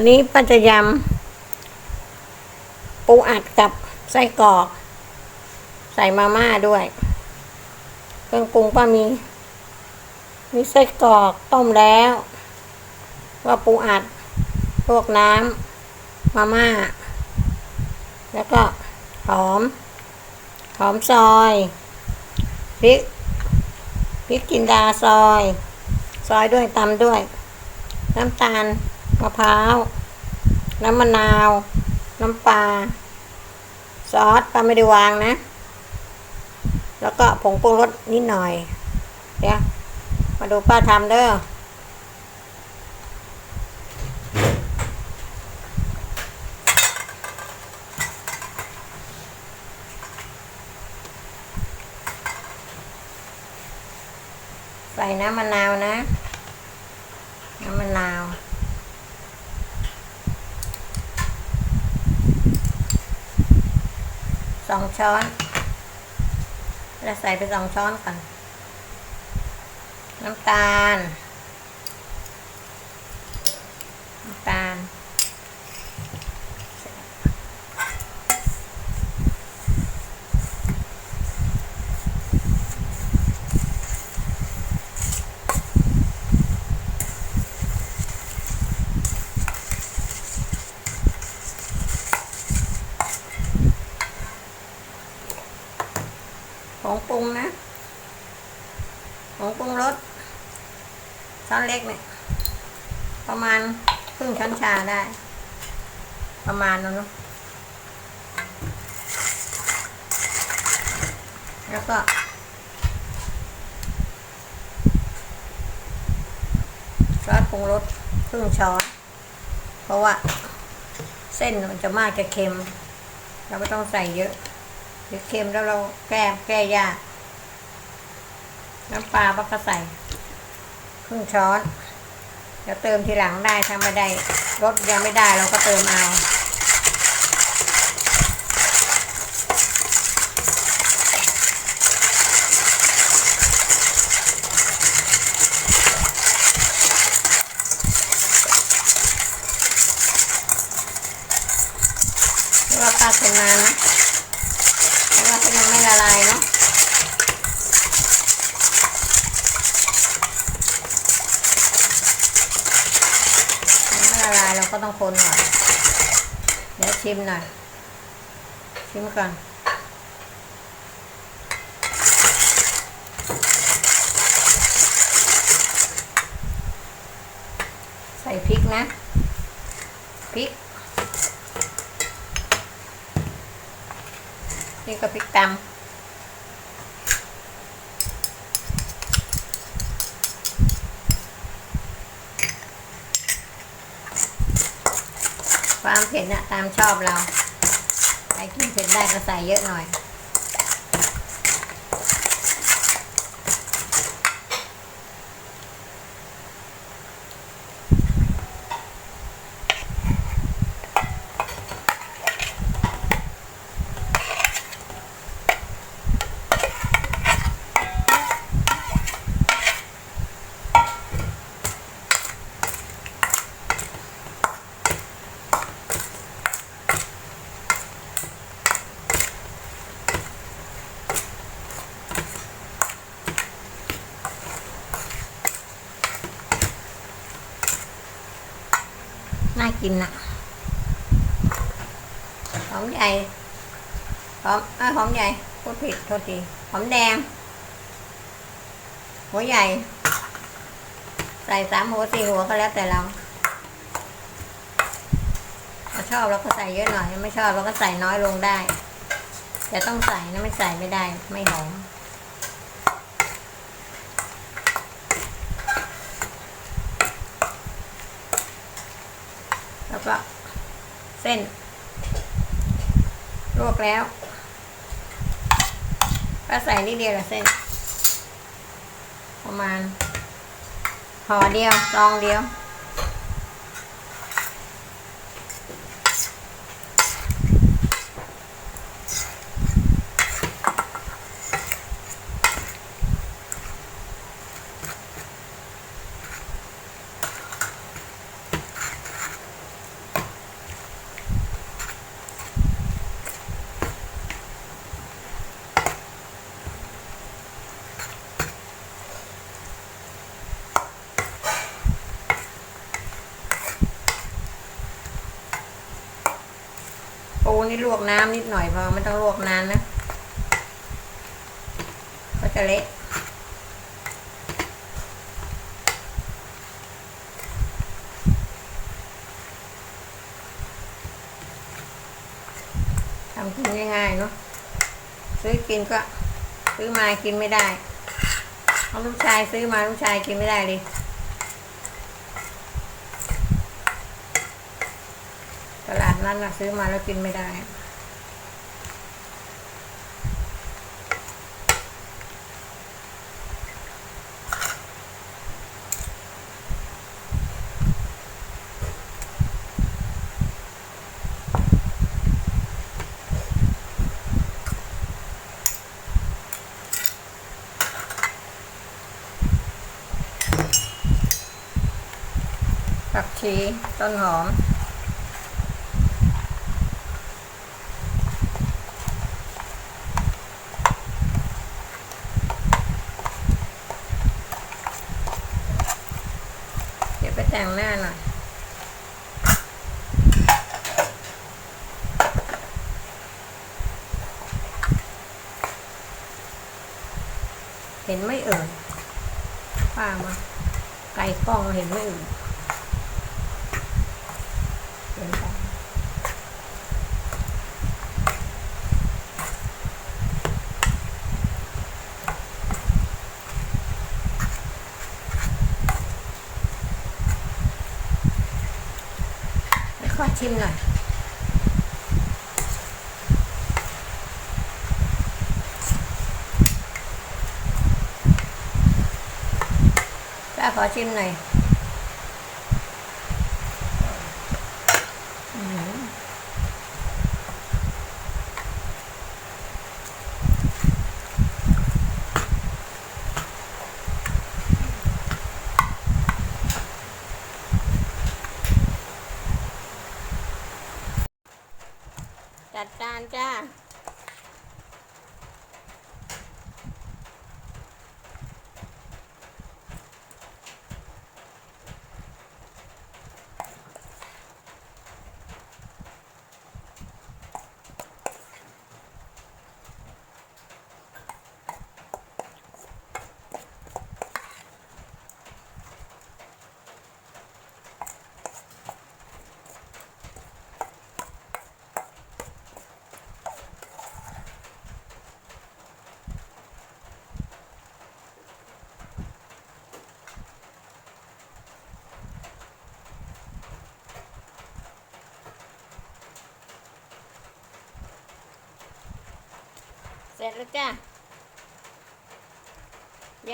วันนี้ป้าจะยำปูอัดกับไส้กรอก ใส่มาม่าด้วย เครื่องปรุงป้ามี มีไส้กรอกต้มแล้วก็ปูอัดพวกน้ำมาม่า แล้วก็หอม หอมซอยพริกพริกจินดาซอย ซอยด้วยตำด้วย น้ำตาล มะพร้าว น้ำมะนาว น้ำปลา ซอสปลาไม่ได้วางนะ แล้วก็ผงปรุงรสนิดหน่อย เดี๋ยว มาดูป้าทำเด้อใส่น้ำมะนาวนะ น้ำมะนาว สองช้อนเราใส่ไปสองช้อนก่อน น้ำตาล น้ำตาล รุงนะผงปรุงรสช้อนเล็กเนี่ยประมาณครึ่งช้อนชาได้ ประมาณนั้นเนาะแล้วก็ซอสปรุงรสครึ่งช้อน เพราะว่า เส้นมันจะมากจะเค็ม เราไม่ต้องใส่เยอะเดี๋ยวเค็มแล้วเราแก้แก้ยาก น้ำปลาปักก็ใส่ครึ่งช้อนเดี๋ยวเติมทีหลังได้ถ้าไม่ได้รสยังไม่ได้เราก็เติมเอาเราปลาเค็มนานนะเพราะว่าเขายังไม่ละลายเนาะ ยังไม่ ละลายเราก็ต้องคนก่อน เดี๋ยวชิมหน่อย ชิมก่อนใส่พริกนะ พริก นี่ก็พริกตำ ความเผ็ดนะตามชอบเรา ใครกินเผ็ดได้ก็ใส่เยอะหน่อย กินนะหอมใหญ่หอมเอ้หอมใหญ่พูดผิดโทษทีหอมแดง หัวใหญ่ ใส่สามหัวสี่หัวก็แล้วแต่เราเราชอบเราก็ใส่เยอะหน่อย ไม่ชอบเราก็ใส่น้อยลงได้แต่ต้องใส่นะไม่ใส่ไม่ได้ ไม่หอม ลวก็เส้น ลวกแล้ว ก็ใส่นิดเดียวละเส้น ประมาณห่อเดียวซองเดียว นี่ ลวกน้ำนิดหน่อยพอไม่ต้องลวกนานนะ ก็จะเละทำกินง่ายๆเนาะซื้อกินก็ซื้อมากินไม่ได้เอาลูกชายซื้อมาลูกชายกินไม่ได้เลย ตลาด นั้นนะซื้อมาแล้วกินไม่ได้ ผักชีต้นหอม เดี๋ยวไป แต่งหน้าหน่อยเห็นไม่เอ่ยป้ามาไกลกล้องเห็นไม่เอ่ยเห็นไป ไปขอชิมหน่อย ป้าขอชิมหน่อยอื้อหือ จัดจานจ้า เสร็จแล้วจ้ะย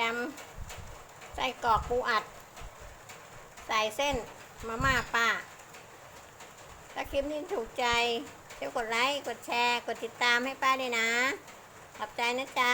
ำไส้กรอกปูอัด ใส่เส้นมาม่าป้า ถ้าคลิปนี้ถูกใจช่วยกดไลค์ กดแชร์ กดติดตามให้ป้าด้วยนะ ขอบใจนะจ๊ะ